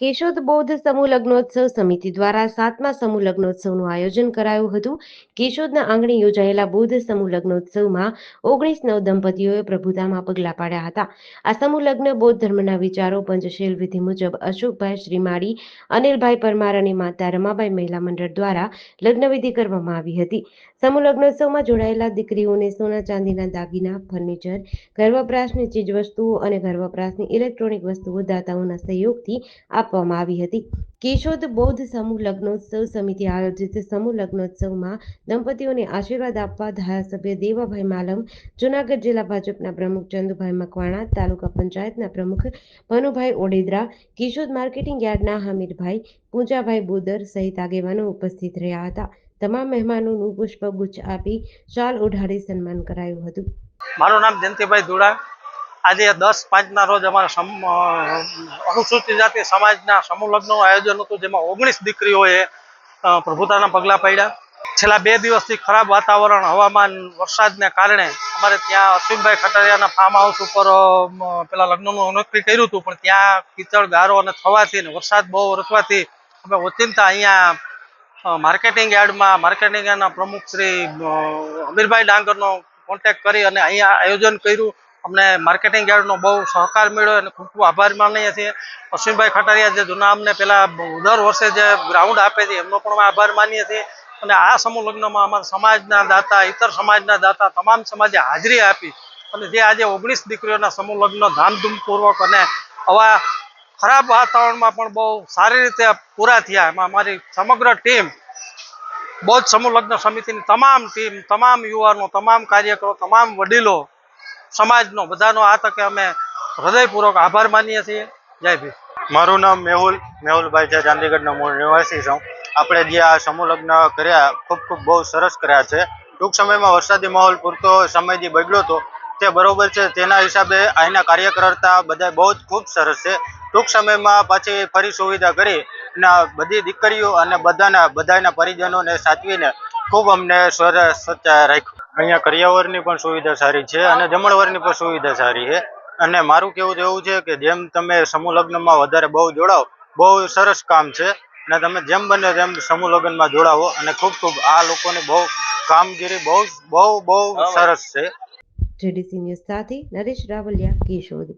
કેશોદ બૌદ્ધ સમૂહ લગ્નોત્સવ સમિતિ દ્વારા સાતમા સમૂહ લગ્નોત્સવનું આયોજન કરાયું હતું. કેશોદના આંગણે યોજાયેલા બૌદ્ધ સમૂહ લગ્નોત્સવમાં ઓગણીસ નવ દંપતીઓએ પ્રભુતામાં પગલાં પાડ્યા હતા. આ સમૂહ લગ્ન બૌદ્ધ ધર્મના વિચારો, પંચશીલ વિધિ મુજબ અશોકભાઈ શ્રીમાળી, અનિલભાઈ પરમાર અને માતા રમાબાઈ મહિલા મંડળ દ્વારા લગ્નવિધિ કરવામાં આવી હતી. સમૂહ લગ્નોત્સવમાં જોડાયેલા દીકરીઓને સોના ચાંદીના દાગીના, ફર્નિચર ઘર વપરાશની ચીજવસ્તુઓ અને ઘર વપરાશની ઇલેક્ટ્રોનિક વસ્તુઓ દાતાઓના સહયોગથી આપવામાં આવી હતી. કેશોદ બૌદ્ધ સમૂહ લગ્નોત્સવ સમિતિ આયોજિત સમૂહ લગ્નોત્સવમાં દંપતીઓને આશીર્વાદ આપવા ધારાસભ્ય દેવાભાઈ માલમ, જુનાગઢ જિલ્લા ભાજપના પ્રમુખ ચંદુભાઈ મકવાણા, તાલુકા પંચાયતના પ્રમુખ ભનુભાઈ ઓડેદરા, કેશોદ માર્કેટિંગ યાર્ડના હમીરભાઈ પૂજાભાઈ બોદર સહિત આગેવાનો ઉપસ્થિત રહ્યા હતા. તમામ મહેમાનોનું પુષ્પગુચ્છ આપી શાલ ઓઢાડી સન્માન કરાયું હતું. મારું નામ જયંતિભાઈ ધુડા આજે દસ પાંચના રોજ અમારા અનુસૂચિત જાતિ સમાજના સમૂહ લગ્નનું આયોજન હતું, જેમાં ઓગણીસ દીકરીઓએ પ્રભુતાના પગલાં પાડ્યા. છેલ્લા બે દિવસથી ખરાબ વાતાવરણ, હવામાન, વરસાદને કારણે અમારે ત્યાં અશ્વિનભાઈ ખટારિયાના ફાર્મ હાઉસ ઉપર પેલા લગ્નનું નક્કી કર્યું હતું, પણ ત્યાં કીચડ, ગારો અને થવાથી ને વરસાદ બહુ વરસવાથી અમે ઓચિંતા અહીંયા માર્કેટિંગ યાર્ડમાં માર્કેટિંગ યાર્ડના પ્રમુખ શ્રી અમીરભાઈ ડાંગરનો કોન્ટેક્ટ કરી અને અહીંયા આયોજન કર્યું. અમને માર્કેટિંગ યાર્ડનો બહુ સહકાર મળ્યો અને ખૂબ ખૂબ આભાર માનીએ છીએ. અશ્વિનભાઈ ખટારિયા જે જૂના અમને પેલા દર વર્ષે જે ગ્રાઉન્ડ આપે છે, એમનો પણ આભાર માનીએ છીએ. અને આ સમૂહ લગ્નમાં અમારા સમાજના દાતા ઇતર સમાજના દાતા, તમામ સમાજે હાજરી આપી અને જે આજે ઓગણીસ દીકરીઓના સમૂહ લગ્ન ધામધૂમપૂર્વક અને આવા ખરાબ વાતાવરણમાં પણ બહુ સારી રીતે પૂરા થયા. એમાં અમારી સમગ્ર ટીમ બૌદ્ધ સમૂહ લગ્ન સમિતિની તમામ ટીમ તમામ યુવાનો, તમામ કાર્યકરો, તમામ વડીલો સમાજનો, બધાનો આ તકે અમે હૃદયપૂર્વક આભાર માનીએ છીએ. જય ભીમ. મારું નામ મેહુલ, મેહુલભાઈ છે, ચાંદીગઢનો મૂળ નિવાસી છું. આપણે જે આ સમૂહ લગ્ન કર્યા, ખૂબ ખૂબ બહુ સરસ કર્યા છે. ટૂંક સમયમાં વરસાદી માહોલ પૂરતો સમયથી બગડ્યો હતો. તે બરોબર છે, તેના હિસાબે અહીંના કાર્યકર્તા બધા બહુ જ ખૂબ સરસ છે. ટૂંક સમયમાં પાછી ફરી સુવિધા કરી અને બધી દીકરીઓ અને બધાના બધાના પરિજનોને સાચવીને ખૂબ અમને સરસ રાખ્યું. અહીંયા કરિયાવરની પણ સુવિધા સારી છે અને જમણવારની પણ સુવિધા સારી છે. અને મારું કેવું તો એવું છે કે જેમ તમે સમૂહ લગ્નમાં વધારે બહુ જોડાઓ, બહુ સરસ કામ છે. અને તમે જેમ બને તેમ સમૂહ લગ્નમાં જોડાવો અને ખૂબ ખૂબ આ લોકોની બહુ કામગીરી બહુ બહુ બહુ સરસ છે. નરેશ રાવલિયા કેશોદ